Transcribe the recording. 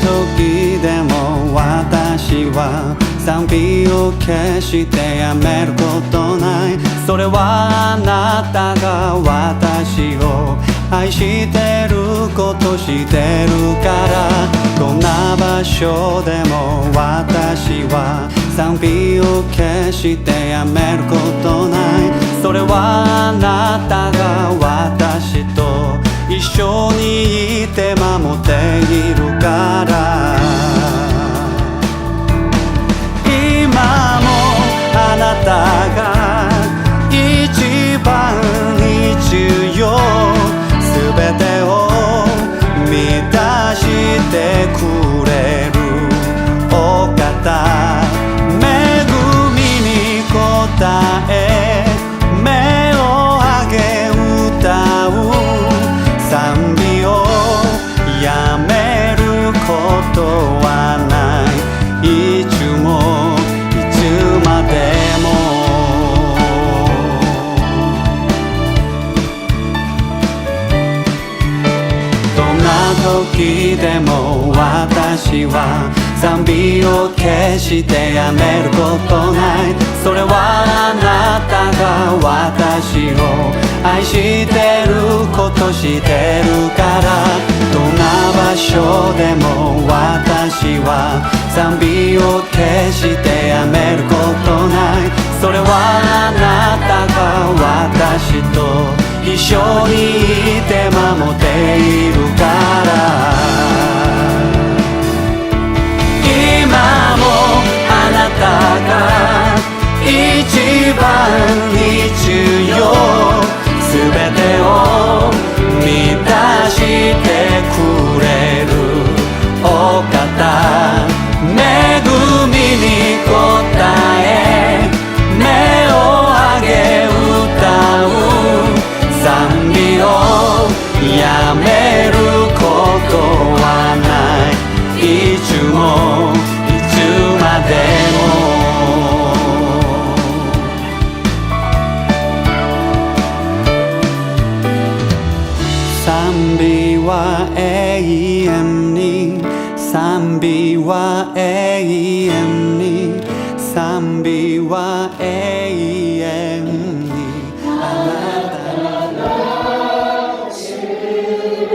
時でも私は賛美を決してやめることないそれはあなたが私を愛してることしてるからどんな場所でも私は賛美を決してやめることないそれはあなたが私と一緒にいて守っているから。ことはない。いつもいつまでも。どんな時でも私は賛美を決してやめることない。それはあなたが私を愛してることしてるからどんな場所でも私は賛美を決してやめることない。それはあなたが私と一緒にいて守っているから。今もあなたが一番 산비와 AM님 산비와 AM님 산비와 AM님 아나다나 지르베